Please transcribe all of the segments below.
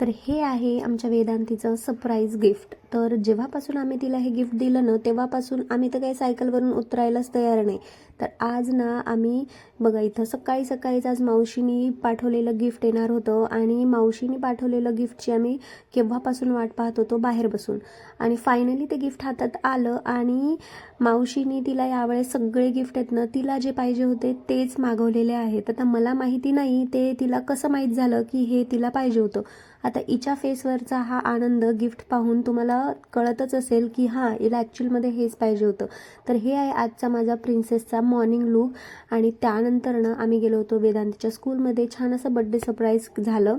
तर हे आहे आमच्या वेदांतीचं सरप्राईज गिफ्ट तर जेव्हापासून आम्ही तिला हे गिफ्ट दिलं ना तेव्हापासून आम्ही तर काही सायकलवरून उतरायलाच तयार नाही. तर आज ना आम्ही बघा इथं सकाळी सकाळीच आज मावशीनी पाठवलेलं गिफ्ट येणार होतं आणि मावशीनी पाठवलेलं गिफ्टची आम्ही केव्हापासून वाट पाहत होतो? बाहेर बसून. आणि फायनली ते गिफ्ट हातात आलं आणि मावशीनी तिला यावेळेस सगळे गिफ्ट आहेत ना तिला जे पाहिजे होते तेच मागवलेले आहेत. आता मला माहिती नाही ते तिला कसं माहीत झालं की हे तिला पाहिजे होतं? आता इच्या फेसवरचा हा आनंद गिफ्ट पाहून तुम्हाला कळतच असेल की हां हिला ॲक्च्युअलमध्ये हेच पाहिजे होतं. तर हे आहे आजचा माझा प्रिन्सेसचा मॉर्निंग लुक आणि त्यानंतर ना आम्ही गेलो होतो वेदांतीच्या स्कूलमध्ये छान असं बड्डे सरप्राईज झालं.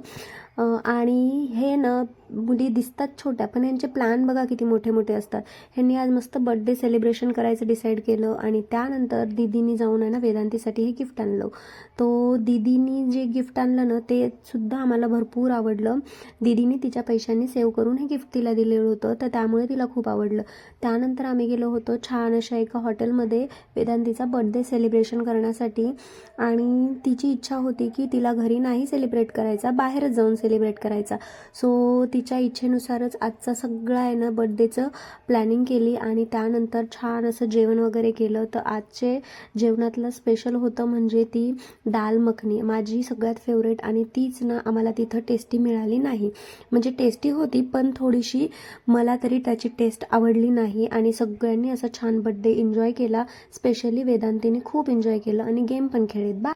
आणि हे ना मुली दिसतात छोट्या पण यांचे प्लॅन बघा किती मोठे मोठे असतात. ह्यांनी आज मस्त बड्डे सेलिब्रेशन करायचं डिसाईड केलं आणि त्यानंतर दिदीनी जाऊन आहे ना वेदांतीसाठी हे गिफ्ट आणलं. तो दिदीनी जे गिफ्ट आणलं ना ते सुद्धा आम्हाला भरपूर आवडलं. दिदीनी तिच्या पैशांनी सेव्ह करून हे गिफ्ट तिला दिलेलं होतं तर त्यामुळे तिला खूप आवडलं. त्यानंतर आम्ही गेलो होतो छान अशा एका हॉटेलमध्ये वेदांतीचा बड्डे सेलिब्रेशन करण्यासाठी. आणि तिची इच्छा होती की तिला घरी नाही सेलिब्रेट करायचा बाहेरच जाऊन सेलिब्रेट करायचा. सो तिच्या इच्छेनुसारच आजचा सगळा आहे ना बड्डेचं प्लॅनिंग केली आणि त्यानंतर छान असं जेवण वगैरे केलं. तर आजचे जेवणातलं स्पेशल होतं म्हणजे ती दाल मखनी. माझी सगळ्यात फेवरेट आणि तीच ना आम्हाला तिथं टेस्टी मिळाली नाही. म्हणजे टेस्टी होती पण थोडीशी मला तरी त्याची टेस्ट आवडली नाही आणि सगळ्यांनी असं छान बड्डे एन्जॉय केला. स्पेशली वेदांतीने खूप एन्जॉय केलं आणि गेम पण खेळत. बा